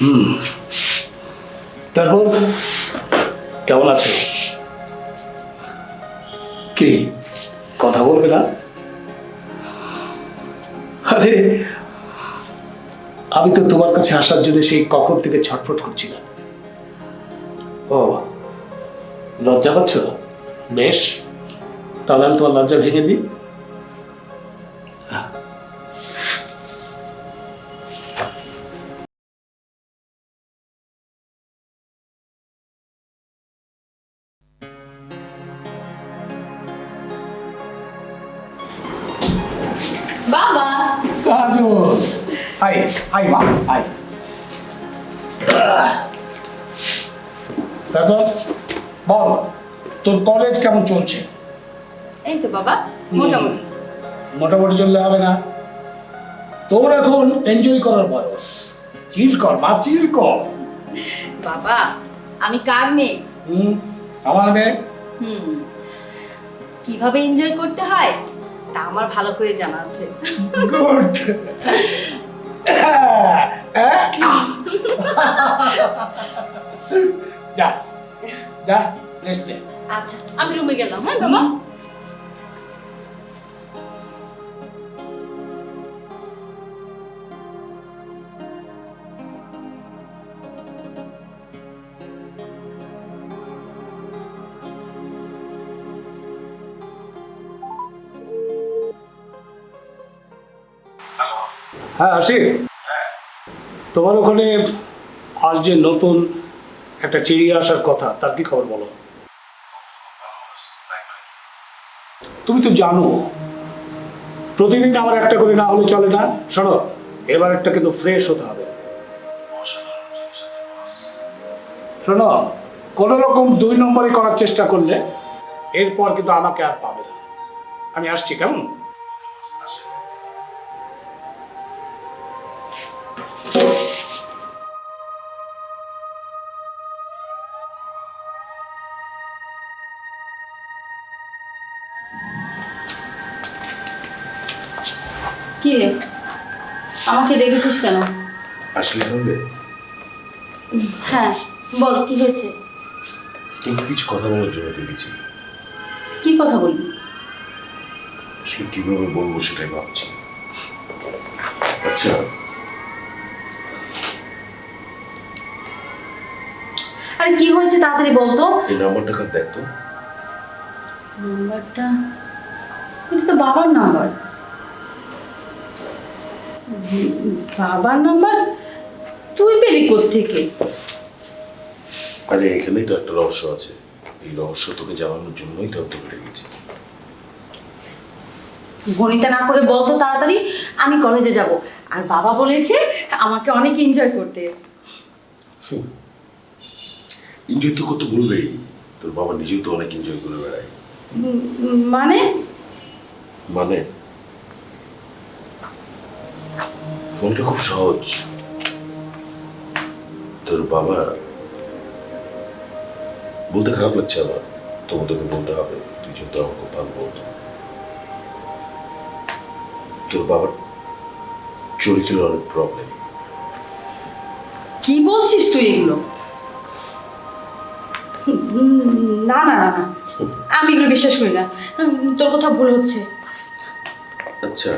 হুম। তারপর? কেমন আছো? কি? কথা বলবে না? আরে, আমি তো তোমার কাছে আসার জন্য সেই কখন থেকে ছটফট করছিলাম। ও, লজ্জা পাচ্ছ? বেশ, তাহলে আমি তোমার লজ্জা ভেঙে দিই। বাবা। কাজল। আই আই মা আই। তারপর বল তোর কলেজ কেমন চলছে? এই তো বাবা মোটামুটি। মোটামুটি চললে হবে না। তোর এখন এনজয় করার বয়স। চিল কর মা চিল কর। বাবা আমি কার মেয়ে? হুম আমার মেয়ে। হুম কীভাবে এনজয় করতে হয়? তা আমার ভালো করে জানা আছে। গুড যা যা রেস্ট আচ্ছা আমি রুমে গেলাম হ্যাঁ বাবা? হ্যাঁ আশিক তোমার ওখানে আজ যে নতুন একটা চিড়িয়া আসার কথা, তার কি খবর বলো? তুমি তো জানো, প্রতিদিন আমার একটা করে না হলে চলে না। শোনো, এবার একটা কিন্তু ফ্রেশ হতে হবে। শোনো, কোনো রকম দুই নম্বরই করার চেষ্টা করলে এরপর কিন্তু আমাকে আর পাবে না। আমি আসছি, কেমন? কি রে? আমাকে ডেকেছিস কেন? আসলে হবে হ্যাঁ বল কি হয়েছে? কিন্তু কিছু কথা বলার জন্য ডেকেছি। কি কথা বলবি? আসলে কীভাবে বলব সেটাই ভাবছি। আচ্ছা। আরে কি হয়েছে তাড়াতাড়ি বলতো এই নাম্বারটা কার দেখতো নাম্বারটা? এটা তো বাবার নাম্বার। বাবার নাম্বার? তুই পেলি থেকে আরে এখানেই তো একটা রহস্য আছে। এই রহস্য তোকে জানানোর জন্যই তো তোকে ডেকেছি। গণিতা না করে বলতো তাড়াতাড়ি আমি কলেজে যাব। আর বাবা বলেছে আমাকে অনেক এনজয় করতে। এনজয় তো করতে বলবেই তোর বাবা নিজেও তো অনেক এনজয় করে বেড়ায়। মানে? মানে? ফোনটা খুব সহজ। তোর বাবা বলতে খারাপ লাগছে আমার তবু তোকে বলতে হবে তুই যেহেতু আমার খুব ভালো বন্ধু তোর বাবার চরিত্রের অনেক প্রবলেম কি বলছিস তুই এগুলো? না না না না। আমি এগুলো বিশ্বাস করি না। তোর কথা ভুল হচ্ছে। আচ্ছা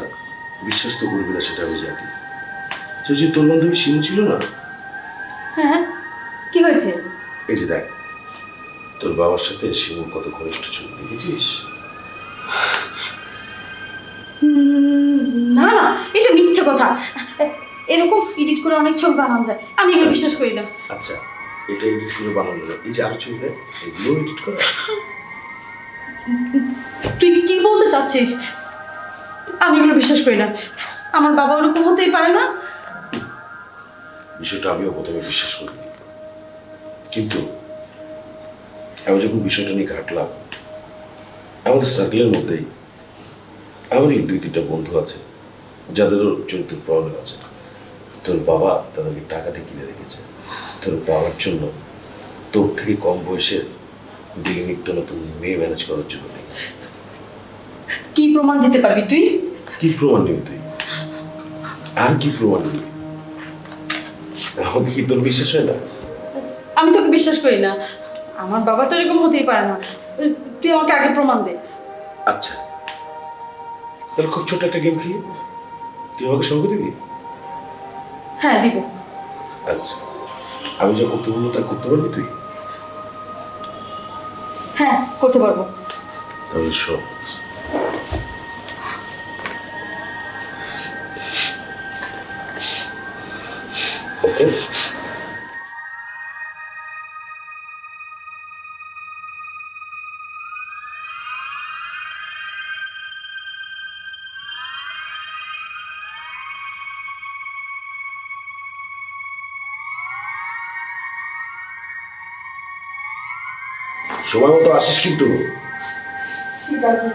বিশ্বাস তো করবি না সেটা আমি জানি। তো যে তোর বান্ধবী সিমু ছিল না? হ্যাঁ কি হয়েছে? এই যে দেখ তোর বাবার সাথে শিমুর কত ঘনিষ্ঠ ছিল দেখেছিস? না না এটা মিথ্যে কথা। এরকম এডিট করে অনেক ছবি বানানো যায়। আমি এগুলো বিশ্বাস করি না। আচ্ছা এটা এডিট করে বানানো যায়। এই যে আরও ছবি দেয় এগুলো এডিট করা। তুই কি বলতে চাচ্ছিস? আমি এগুলো বিশ্বাস করি না। আমার বাবা ওরকম হতেই পারে না। বিষয়টা আমিও প্রথমে বিশ্বাস করি। কিন্তু আমি যখন বিষয়টা নিয়ে ঘাটলাম আমাদের সার্কেলের মধ্যেই এমনই দুই তিনটা বন্ধু আছে যাদেরও চরিত্রের প্রবলেম আছে। তোর বাবা তাদেরকে টাকাতে কিনে রেখেছে। তোর বাবার জন্য তোর থেকে কম বয়সের দিকে নিত্য নতুন মেয়ে ম্যানেজ করার জন্য রেখেছে কি প্রমাণ দিতে পারবি তুই? কি প্রমাণ নিবি তুই? আর কি প্রমাণ নিবি? আমাকে কি তোর বিশ্বাস হয় না? আমি তোকে বিশ্বাস করি না। আমার বাবা তো এরকম হতেই পারে না। তুই আমাকে আগে প্রমাণ দে। আচ্ছা। তাহলে খুব ছোট একটা গেম খেলি। তুই আমাকে সঙ্গে দিবি? হ্যাঁ দিব। আচ্ছা। আমি যা করতে বলব তা করতে পারবি তুই? হ্যাঁ করতে পারব। তাহলে শোন। ওকে সময় মতো আসিস কিন্তু। ঠিক আছে।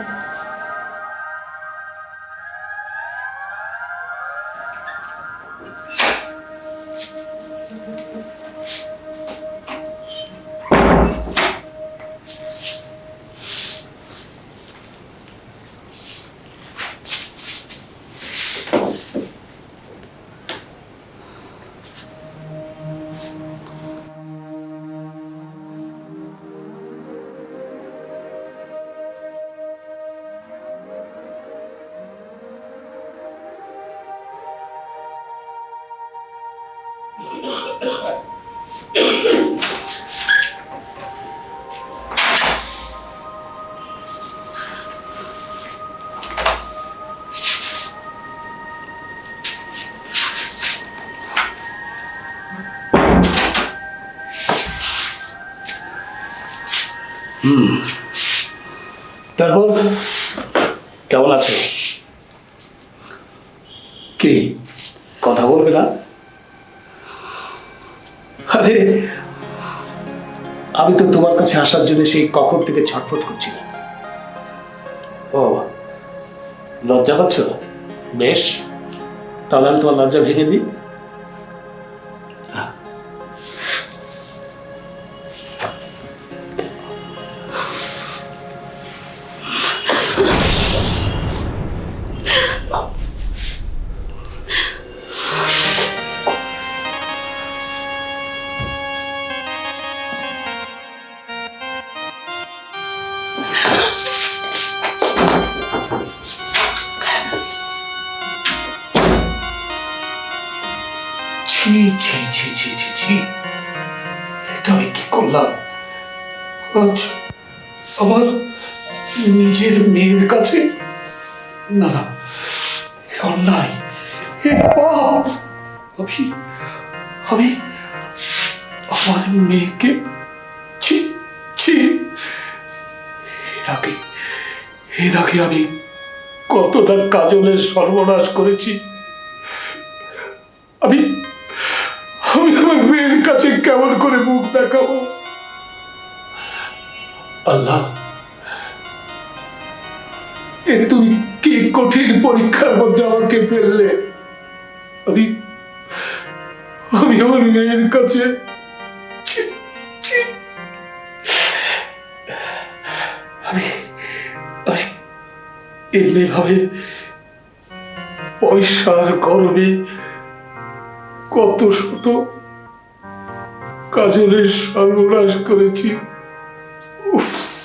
তারপর কেমন আছো? কি? কথা বলবে না? আরে, আমি তো তোমার কাছে আসার জন্য সেই কখন থেকে ছটফট করছিলাম ও, লজ্জা পাচ্ছ? বেশ, তাহলে আমি তোমার লজ্জা ভেঙে দিই। করলাম আজ আমার নিজের মেয়ের কাছে না অন্যায় আমি আমি আমার মেয়েকে এর আগে আমি কতটা কাজলের সর্বনাশ করেছি। আমি আমি আমার মেয়ের কাছে কেমন করে মুখ দেখাবো? আল্লাহ, এ তুমি কি কঠিন পরীক্ষার মধ্যে আমাকে ফেললে আমি আমি আমার মেয়ের কাছে। আমি পয়সার গরমে কত শত কাজলের সর্বনাশ করেছি Oof.